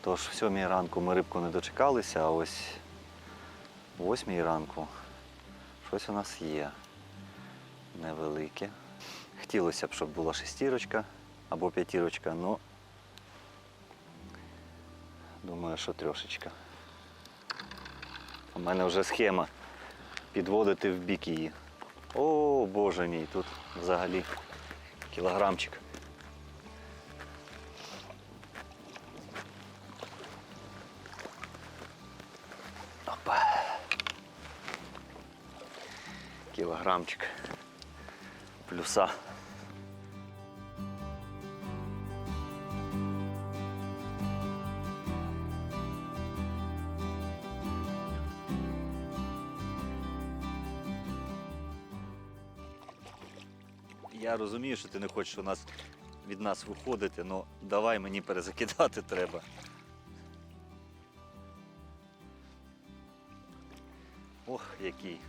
Тож в сьомій ранку ми рибку не дочекалися, а ось в восьмій ранку щось у нас є невелике. Хотілося б, щоб була шестірочка або п'ятірочка, але думаю, що трошечка. У мене вже схема підводити в бік її. О, боже мій, тут взагалі кілограмчик. Кілограмчик. Плюса. Я розумію, що ти не хочеш у нас від нас виходити, але давай мені перезакидати треба. Ох, який